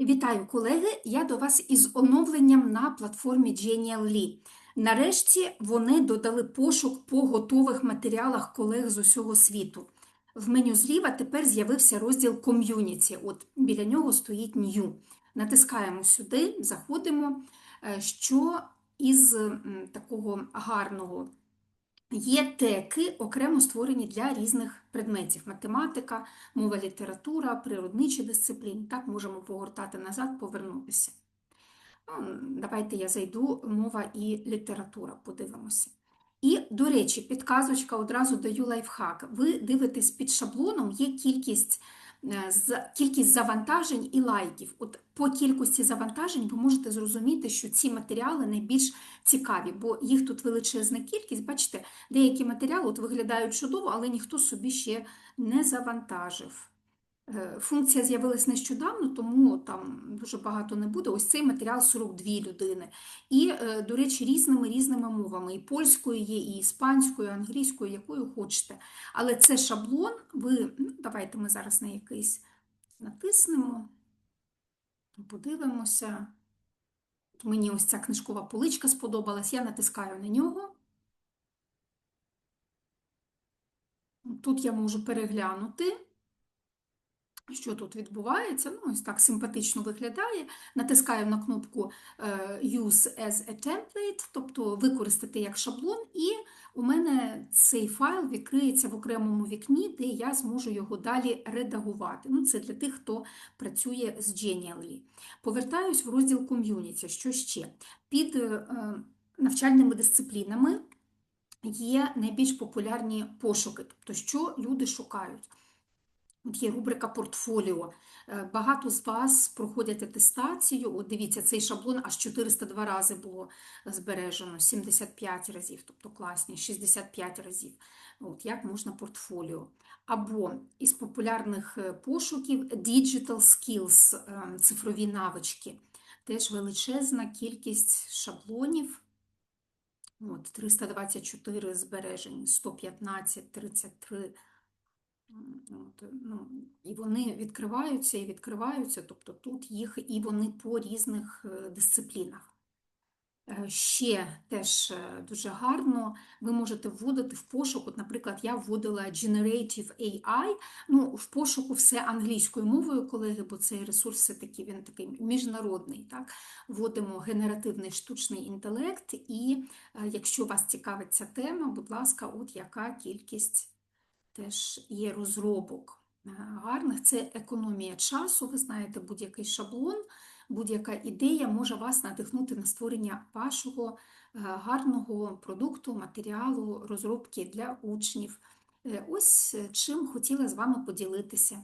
Вітаю, колеги! Я до вас із оновленням на платформі Genial.ly. Нарешті вони додали пошук по готових матеріалах колег з усього світу. В меню зліва тепер з'явився розділ Community. От біля нього стоїть New. Натискаємо сюди, заходимо. Е, Що із такого гарного Є теки, окремо створені для різних предметів: математика, мова, література, природничі дисципліни. Так можемо погортати назад, повернутися. Ну, Давайте я зайду мова і література, подивимося. І, до речі, підказочка одразу даю лайфхак. Ви дивитесь під шаблоном, є кількість кількість завантажень і лайків. От по кількості завантажень ви можете зрозуміти, що ці матеріали найбільш цікаві, бо їх тут величезна кількість. Бачите, деякі матеріали от виглядають чудово, але ніхто собі ще не завантажив. Е, Функція з'явилась нещодавно, тому там дуже багато не буде. Ось цей матеріал 42 людини. І, е, до речі, різними різними мовами. І польською є, і іспанською, і англійською, якою хочете. Але це шаблон. Ви, ну, давайте ми зараз на якийсь натиснемо, подивимося. Мені ось ця книжкова поличка сподобалась. Я натискаю на нього. Тут я можу переглянути, що тут відбувається. Ну, ось так симпатично виглядає. Натискаю на кнопку е, Use as a template, тобто використати як шаблон, і у мене цей файл відкриється в окремому вікні, де я зможу його далі редагувати. Ну, це для тих, хто працює з Genially. Повертаюсь в розділ Community. Що ще? Під е, навчальними дисциплінами є найбільш популярні пошуки, тобто що люди шукають. От є рубрика портфоліо. Е, Багато з вас проходять атестацію. От дивіться, цей шаблон аж 402 рази було збережено, 75 разів, тобто класні, 65 разів. От як можна портфоліо. Або із популярних е, пошуків Digital Skills, е, цифрові навички. Теж величезна кількість шаблонів. От, 324 збережені, 115, 33. От, ну, і вони відкриваються і відкриваються, тобто тут їх і вони по різних е, дисциплінах. Е, Ще теж е, дуже гарно ви можете вводити в пошук, от, наприклад, я вводила Generative AI, ну, в пошуку все англійською мовою, колеги, бо цей ресурс все-таки він такий міжнародний. Так? Вводимо генеративний штучний інтелект, і якщо вас цікавить ця тема, будь ласка, от яка кількість теж є розробок е, гарних. Це економія часу. Ви знаєте, будь-який шаблон, будь-яка ідея може вас надихнути на створення вашого е, гарного продукту, матеріалу, розробки для учнів. Е, Ось чим хотіла з вами поділитися.